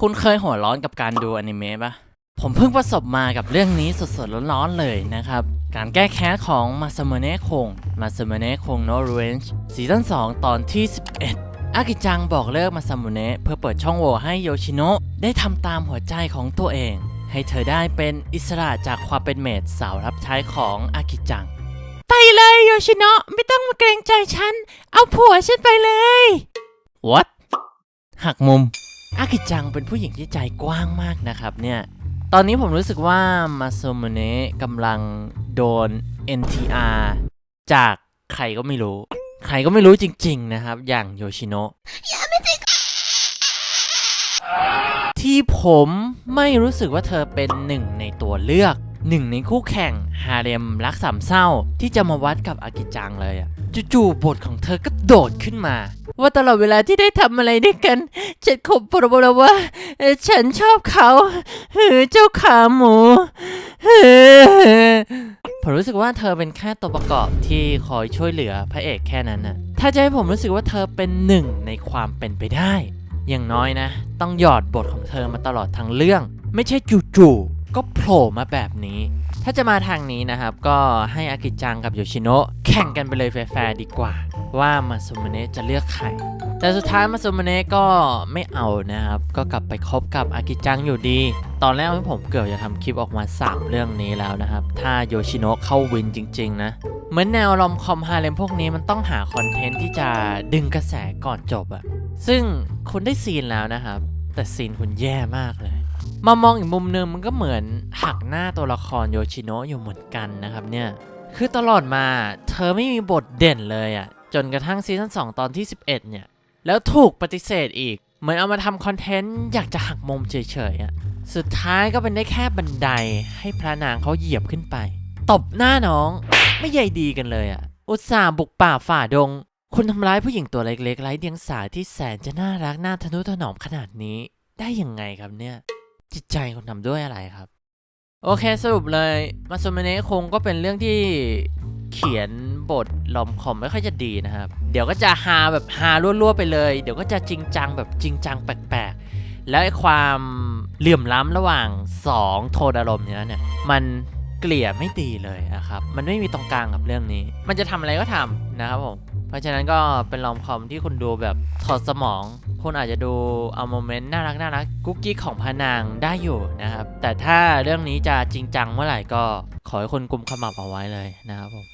คุณเคยหัวร้อนกับการดูอนิเมะปะผมเพิ่งประสบมากับเรื่องนี้สดๆร้อนๆเลยนะครับ การแก้แค้นของมาซามเนะคงมาซามเนะคงโนรูเรนจ์ซีซั่น2 ตอนที่ 11 อากิจังบอกเลิกมาซามเนะเพื่อเปิดช่องโหว่ให้โยชิโนะได้ทำตามหัวใจของตัวเอง ให้เธอได้เป็นอิสระจากความเป็นเมดสาวรับใช้ของอากิจัง ไปเลยโยชิโนะไม่ต้องมาเกรงใจฉัน เอาผัวฉันไปเลย What หักมุม อากิจังเป็นผู้หญิงที่ใจกว้างมากนะครับเนี่ยตอนนี้ผมรู้สึกว่ามาโซโมเนะกำลังโดน NTR จากใครก็ไม่รู้ ใครก็ไม่รู้จริง ๆ นะครับ อย่างโยชิโนะที่ผมไม่รู้สึกว่าเธอเป็นหนึ่งในตัวเลือกหนึ่งในคู่แข่งฮาเร็มรักสามเศร้า ที่จะมาวัดกับอากิจังเลยอะจู่ๆบทของเธอก็โดดขึ้นมา ว่าตลอดเวลาที่ได้ทำอะไรด้วยกันฉันขบบอกเลยว่า ฉันชอบเขาเออเจ้าขาหมูเออผมรู้สึกว่าเธอเป็นแค่ตัวประกอบที่คอยช่วยเหลือพระเอกแค่นั้นน่ะถ้าจะให้ผมรู้สึกว่าเธอเป็นหนึ่งในความเป็นไปได้ อย่างน้อยนะ ต้องหยอดบทของเธอมาตลอดทั้งเรื่อง ไม่ใช่จู่ๆก็โผล่มาแบบนี้ ถ้าจะมาทางนี้นะครับ ก็ให้อากิจังกับโยชิโนะแข่งกันไปเลยแฟร์ดีกว่า ว่ามาซุมเนะจะเลือกใครแต่สุดท้ายมาซุมเนะก็ไม่เอานะครับ ก็กลับไปคบกับอากิจังอยู่ดี ตอนแรกที่ผมเกือบจะทำคลิปออกมา 3 เรื่องนี้แล้วนะครับ ถ้าโยชิโนะเข้าวินจริง ๆ นะ เหมือนแนวลอมคอมฮาเลมพวกนี้มันต้องหาคอนเทนต์ที่จะดึงกระแสก่อนจบอะซึ่งคุณได้ซีนแล้วนะครับ แต่ซีนคุณแย่มากเลยมามองอีกมุมหนึงมันก็เหมือนหักหน้าตัวละครโยชิโนะอยู่เหมือนกันนะครับเนี่ยคือตลอดมาเธอไม่มีบทเด่นเลยอะ่ะ จนกระทั่งซีซั่น2ตอนที่ 11 เนี่ย แล้วถูกปฏิเสธอีก เหมือนเอามาทำคอนเทนต์อยากจะหักมุมเฉยๆอะ่ะสุดท้ายก็เป็นได้แค่บันไดให้พระนางเขาเหยียบขึ้นไป ตบหน้าน้องไม่ใยดีกันเลยอะ่ะอุตส่าห์บุกป่าฝ่าดง คุณทำร้ายผู้หญิงตัวเล็กๆไร้เดียงสาที่แสนจะน่ารักน่าทะนุถนอมขนาดนี้ ได้ยังไงครับเนี่ย จิตใจคุณทำด้วยอะไรครับ โอเคสรุปเลยมาซูเมเนะคงก็เป็นเรื่องที่เขียน บทลอมคอมไม่ค่อยจะดีนะครับ เดี๋ยวก็จะฮาแบบฮารั่วๆไปเลย เดี๋ยวก็จะจริงจังแบบจริงจังแปลกๆ แล้วไอ้ความเหลื่อมล้ำระหว่าง 2 โทนอารมณ์เนี้ยเนี่ยมันเกลี่ยไม่ดีเลยนะครับ มันไม่มีตรงกลางกับเรื่องนี้ มันจะทำอะไรก็ทำนะครับผม เพราะฉะนั้นก็เป็นลอมคอมที่คุณดูแบบถอดสมองคุณอาจจะดูเอาโมเมนต์น่ารักน่ารักกุ๊กกิ๊กของพนางได้อยู่นะครับ แต่ถ้าเรื่องนี้จะจริงจังเมื่อไหร่ก็ขอให้คุณกุมขมับเอาไว้เลยนะครับผม